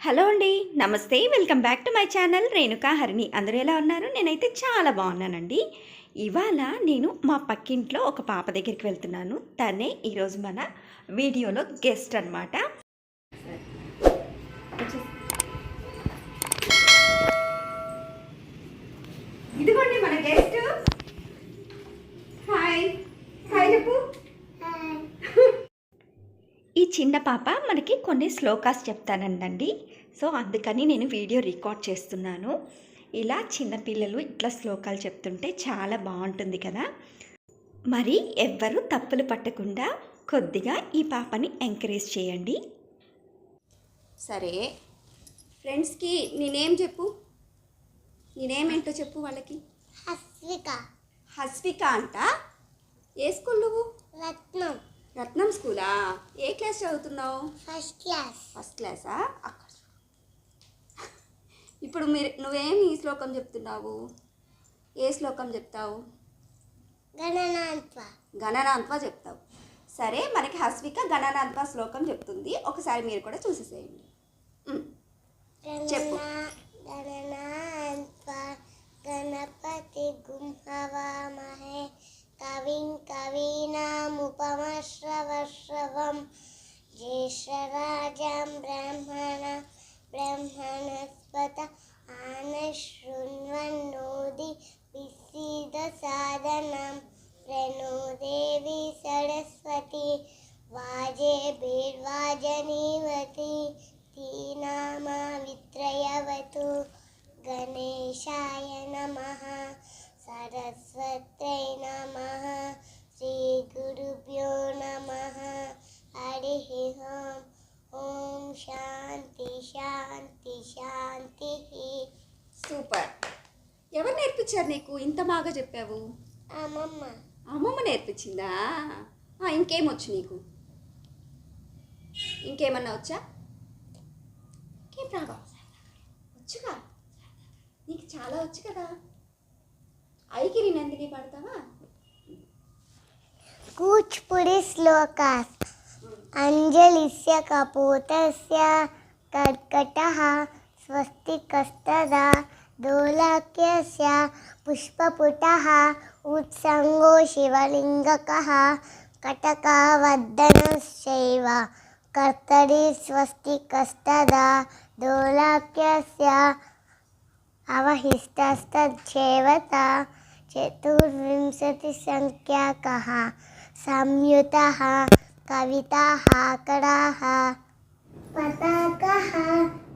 Hello అండి నమస్తే. Welcome back to my channel Renuka Harini. అందరూ ఎలా ఉన్నారు? నేనైతే చాలా బాగున్నానండి. ఇవాళ నేను మా పక్కింట్లో ఒక పాప దగ్గరికి వెళ్తున్నాను. తనే ఈరోజు మన వీడియోలో గెస్ట్ అనమాట ఈ చిన్న పాప మనకి కొన్ని శ్లోకాస్ చెప్తానండి సో అందుకని నేను వీడియో రికార్డ్ చేస్తున్నాను. ఇలా చిన్నపిల్లలు ఇట్లా శ్లోకాలు చెప్తుంటే చాలా బాగుంటుంది కదా. మరి ఎవ్వరూ తప్పులు పట్టకుండా కొద్దిగా ఈ పాపని ఎంకరేజ్ చేయండి. సరే. ఫ్రెండ్స్కి నేనేం చెప్పు? నేనేమేంటో చెప్పు వాళ్ళకి. హస్విక. హస్విక అంట? ఏ స్కూల్ నువ్వు? రత్నం. స్కూలా? ఏ క్లాస్ చదువుతున్నావు? ఫస్ట్ క్లాస్ ఫస్ట్ క్లాసా అక్కడ. ఇప్పుడు మీరు నువ్వేమి ఈ శ్లోకం చెప్తున్నావు? ఏ శ్లోకం చెప్తావు? గణనాంత్వ. గణనాంత్వ చెప్తావు. సరే మనకి హస్విక గణనాంత్వ శ్లోకం చెప్తుంది. ఒకసారి మీరు కూడా చూసేసేయండి. చెప్పు. గణపతి గుంహవామహే కవిం కవీనాముపమశ్రవశ్రవం रूपमश्रवश्रवं ज्येष्ठराजां ब्राह्मण, ब्रह्मणस्पत आनशृण्वन्नोदि विसीदसाधनं प्रणो देवी सरस्वती, वाजे भीर्वाजनीवती, तीनामावित्रयवतु गणेशाय नमः। सरस्वत्यै नमः। నేర్పించారు నీకు ఇంత బాగా చెప్పావు? అమ్మమ్మ. అమ్మమ్మ నేర్పించిందా? ఆ, ఇంకేం వచ్చు నీకు? ఇంకేమన్నా వచ్చా? ఇంకేం రావా వచ్చుగా? నీకు చాలా వచ్చు కదా. ఐకిరి నందిని పడతావా? కూచిపూడి శ్లోకాస్. అంజలిస్య కపోతస్య కర్కటः స్వస్తికస్తదా. दोलकस्य पुष्पपुटः उत्सङ्गो शिवलिङ्गकः कटकवदनश्चैव कर्तरि स्वस्तिकस्तदा दोलाक्यस्य अवहिष्टस्तच्छेवता चतुर्विंशतिसङ्ख्याकः संयुतः कविताः कडाः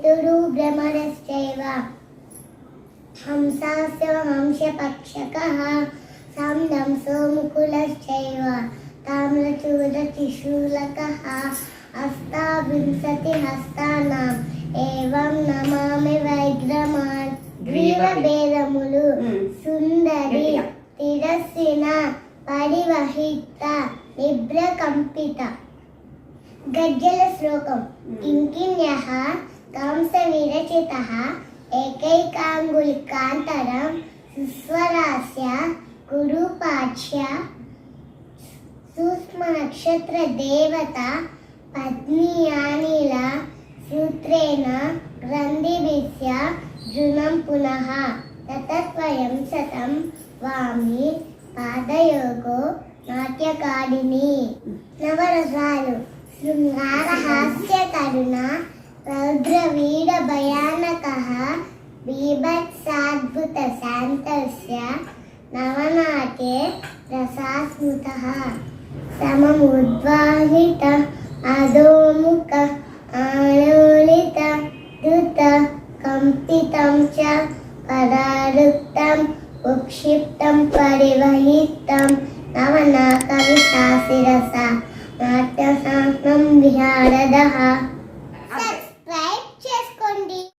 పితురు భ్రమరశ్చైవ. హంసాస్య వంశపక్షక సందంసో ముకులశ్చైవ తామ్రచూరతిశూలక అస్తావింశతి హస్తానాం. ఏవం నమామి వైగ్రమాన్ గ్రీవభేదములు. సుందరి తిరస్సిన పరివహిత నిభ్రకంపిత. గజ్జల శ్లోకం. కింకిన్యః కింకిణ్య కంస విరచిత ఏకైకాంగులికాంతరం సుస్వరాస్య గురుపాఠ్య సూక్ష్మ నక్షత్ర దేవత పద్మియానిల సూత్రేణ గ్రంథిభిస్య జృణం పునః తతత్వయం శతం వామి పాదయోగో నాట్యకారిణి నవరసాలు శృంగార హాస్య కరుణ రౌద్ర వీర భయానక బీభత్సాద్భుత శాంతస్య నవనాట్యే రసాస్మృత సమముద్వాహిత అధోముఖ ఆలోలిత దుత కంపితం చ పరారుక్తం ఉక్షిప్తం పరివహితం నవనాకవిశాశిరస నాట్యశాస్త్రం విహారదः